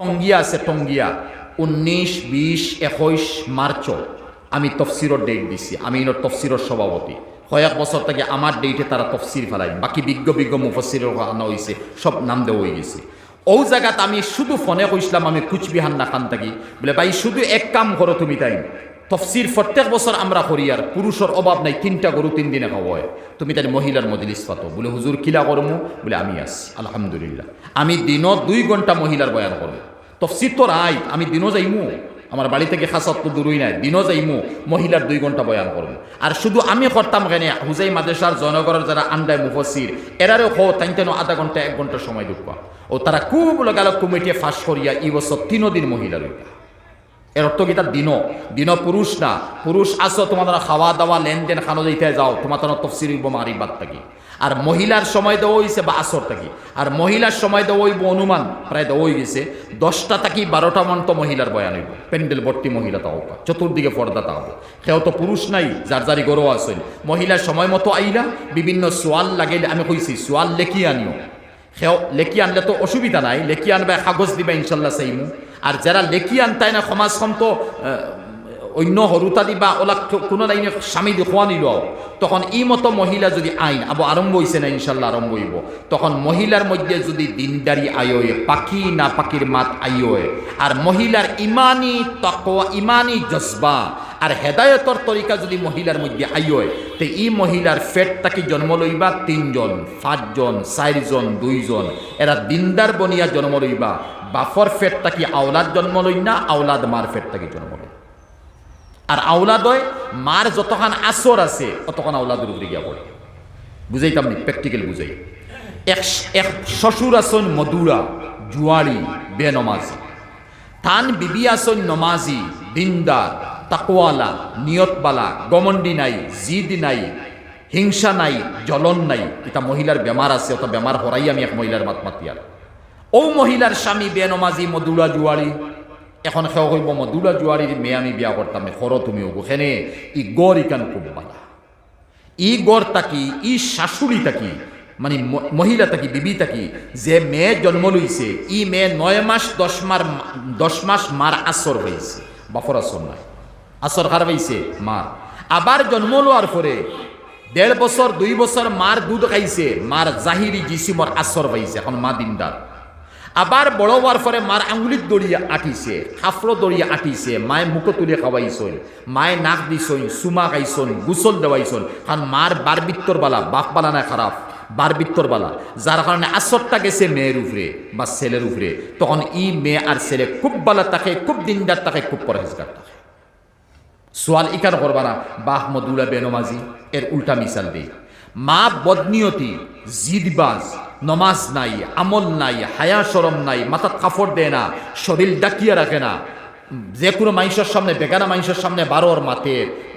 টঙ্গিয়া আছে টঙ্গিয়া উনিশ, বিশ একইশ মার্চ আমি তফসিরর ডেট দিছি। আমি ইনোর তফসিরর সভাপতি। কয়েক বছর থেকে আমার ডেটে তারা তফসির ফেলাই বাকি বিজ্ঞ বিজ্ঞ মুফসিরের আনা হয়েছে সব নাম দেওয়া হয়ে গেছে। ও জায়গাত আমি শুধু ফোনে কইসলাম আমি কুচবিহান না খান থাকি। বলে, ভাই, শুধু এক কাম করো তুমি তাই তফসির প্রত্যেক বছর আমরা করি, আর পুরুষের অভাব নাই, তিনটা গরু তিন দিনে খাওয়া। হয় তুমি তাই মহিলার মজলিস পাতো। বলে হুজুর কিলা করমু বলে, আমি আছি, আলহামদুলিল্লাহ। আমি দিনত দুই ঘণ্টা মহিলার বয়ান করব তফসির তো রাই আমি দিনও যাইমু। আমার বাড়ি থেকে খাসাত তো দূরই নাই দিনও যাইমু মহিলার দুই ঘণ্টা বয়ান করব আর শুধু আমি করতাম কেনে, হুজাই মাদেশার জনগণের যারা আন্ডায় মুফসির এরারে হো তাই তেন আধা ঘণ্টা এক ঘণ্টা সময় ঢুকবা ও তারা খুব লগাল কমিটি ফাঁস করিয়া এই বছর তিনো দিন মহিলা রইবা এর অর্থ কি? তার দিন। দিন পুরুষ না। পুরুষ আসো তোমাদের খাওয়া দাওয়া লেনদেন খানো যাইতে যাও। তোমার তো তফসির মারি বাদ থাকি। আর মহিলার সময় দেওয়া হয়েছে বা আসর থাকি। আর মহিলার সময় দেওয়া হইব অনুমান। প্রায় দেওয়া গেছে। দশটা থাকি বারোটা মান তো মহিলার বয়ান হইব। প্যান্ডেল ভর্তি মহিলা তাও চতুর্দিকে পর্দা তাও সেও তো পুরুষ নাই, যার যারি গরো আসেন মহিলার সময় মতো আইলা, বিভিন্ন সোয়াল লাগাইলে আমি কইছি, সোয়াল লেখি আনিও। সেও লেখি আনলে তো অসুবিধা নাই, লেখি আনবে, কাগজ দিবা, ইনশাল্লাহ চাইমু আর যারা লেখি আনতাই না সমাজখন তো অন্য হরুতা দিবা ওলা কোনো লাইনে স্বামী দেখুয়া নিল, তখন ই মতো মহিলা যদি আইন, আবো আরম্ভ হয়েছে না, ইনশাল্লাহ আরম্ভ হইব। তখন মহিলার মধ্যে যদি দিনদারি আয়োয় পাখি না পাখির মাত আয়োয় আর মহিলার ইমানি তকওয়া ইমানি জজবা আর হেদায়তর তরিকা যদি মহিলার মধ্যে আয়োয় তে ই মহিলার ফেট তাকে জন্ম লইবা তিনজন, পাঁচজন, চারজন, দুইজন। এরা দিনদার বনিয়া জন্ম লইবা। বাফর ফেট তাকি আওলাদ জন্ম লই না, আওলাদ মার ফেট তাকি জন্ম লই। আর আওলাদয় মার যতখান আসর আছে অতখান আওলাদের উপরে গিয়া পড়ে। বুঝাইতাম নি? প্র্যাকটিক্যাল বুঝাই। এক এক শ্বশুর আসন মধুরা জুয়ারি বেনমাজি। থান বিবি আসন নমাজি, দিনদার। তাকওয়ালা, নিয়তবালা গমন্ডি নাই, জিদ নাই, হিংসা নাই, জ্বলন নাই। এটা মহিলার বেমার আছে অত বেমার হরাই আমি এক মহিলার মাত মাতি মাতিয়ার ও মহিলার স্বামী বে বেনমাজি মধুরা জুয়ারি এখন সেও কইব মধুরা জুয়ারির মেয়ে আমি বিয়া করতাম সর তুমি ওখানে ই গড় ইকান খুব বালা ই গড় তাকি, ই শাশুড়ি তাকি মানে মহিলা তাকি, বিবি তাকি, যে মেয়ে জন্ম লইছে ই মেয়ে নয় মাস দশ মার দশ মাস মার আসর হয়েছে বাফর আসর নাই। আসর খার হয়েছে মার। আবার জন্ম লওয়ার পরে দেড় বছর দুই বছর মার দুধ খাইছে মার জাহিরি জিসিমর আসর পাইছে, এখন মা দিনদার আবার বড় হওয়ার পরে মার আঙ্গুলিত দড়িয়া আটিছে হাফড়ো দড়িয়া আটিছে মায়ে মুখ তুলে খাওয়াইছন মায়ে নাক দিছন সুমা খাইছন গুসল দেওয়াইছন কারণ মার বারবিত্তর বালা বালা না খারাপ বারবিত্তর বালা। যার কারণে আসরটা গেছে মেয়ের উপরে বা ছেলের উপরে তখন ই মেয়ে আর ছেলে খুব বালা তাকে, খুব দিনদার তাকে, খুব পরহেজগার থাকে সোয়াল ইকার করবা না, বাহ মদুরা বেনমাজি, এর উল্টা মিসাল দেই মা বদনিয়তি, জিদবাজ, নমাজ নাই, আমল নাই, হায়া সরম নাই মাথার কাপড় দেয় না, শরীর ডাকিয়ে রাখে না। যে কোনো মানুষের সামনে, বেগানা মানুষের সামনে বারোর মাতে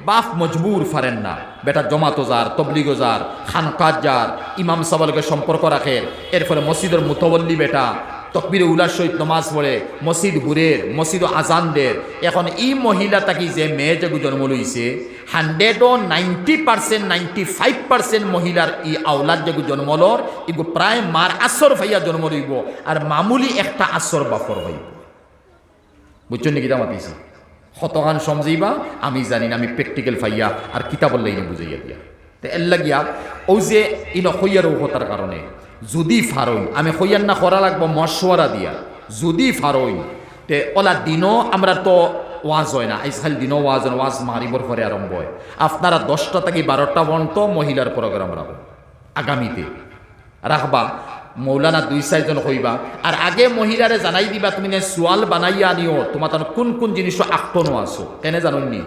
বাপ মজবুর ফারেন না। বেটা জমাতো যার, তবলিগ যার খানকাজ যার, ইমাম সাবালকে সম্পর্ক রাখে। এর ফলে মসজিদের মুতবল্লি বেটা তকবির উলার সহিত নমাজ পড়ে, মসজিদ ঘুরের, মসজিদ আজানদের এখন ই মহিলা তাকি যে মেয়ে যেগু জন্ম লইছে, হান্ড্রেড ও ninety percent, ninety five percent মহিলার ই আওলাদ যেগু জন্ম লর এগু প্রায় মার আসর ভাইয়া জন্ম লইব। আর মামুলি একটা আসর বাফর হইব। বুঝছেন নি কিতা মাতিছি শতখান সমঝাইবা আমি জানি না, আমি প্র্যাকটিক্যাল ফাইয়া, আর কিতাবর লাইনে বুঝাইয়া দিয়া। তো এর লাগিয়া, ও যে ই নখইয়ার ঔষতার কারণে যদি ফারইন আমি হইয়ার না করা লাগবো মশওয়ারা দিয়া। যদি ফারইন তে ওলা দিনও আমরা তো ওয়াজ হয় না আজকাল দিনও ওয়াজ হয় না, ওয়াজ মারিবর পরে আরম্ভ হয়। আপনারা দশটা থেকে বারোটা পর্যন্ত মহিলার প্রোগ্রাম রাখো আগামীতে। রাখবা মৌলানা দুই চারজন হইবা। আর আগে মহিলারে জানাই দিবা তুমি নে সোয়াল বানাইয়া আনিও তোমার কোন কোন জিনিস আক্তনো আছো কেনে জানুননি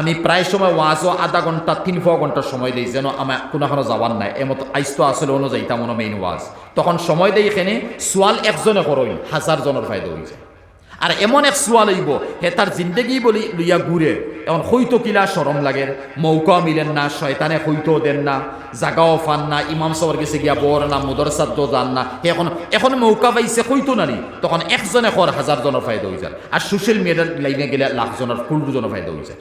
আমি প্রায় সময় ওয়াজও আধা ঘণ্টা, তিন ফ ঘণ্টা সময় দিই, যেন আমার কোনো এখনও যাওয়ার নাই। এমতো আইসতো আসলে অনুযায়ী তেমন মেইন ওয়াজ। তখন সময় দেই এখানে, সোয়াল একজনে করইন হাজার জনের ফায়দা হয়ে যায়। আর এমন এক সোয়া লইব হে তার জিন্দগি বলি লইয়া ঘুরে এখন হইতো কিলা সরম লাগে, মৌকা মিলেন না, শয়তানে হইতো দেন না, জাগাও ফান না, ইমাম সাহর গেছে গিয়া বর না মুদরসাদ তো যান না। এখন এখন মৌকা পাইছে হইতো নানি, তখন একজনে কর হাজার জনের ফায়দা হয়ে যায়। আর সোশ্যাল মিডিয়ার লাইনে গেলে লাখ জনের কুল জনের ফায়দা হয়ে যায়।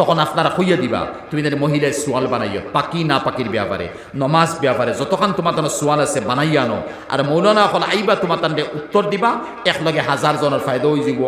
তখন আপনারা হইয়া দিবা। তুমি তাদের মহিলার সোয়াল বানাইও, পাকি না পাকির ব্যাপারে নমাজ ব্যাপারে যতক্ষণ তোমার তার সোয়াল আছে বানাইয়া আনো। আর মৌলানা এখন আইবা তোমার তান্ডে উত্তর দিবা, একলগে হাজার জনের ফায়দা হয়ে যাব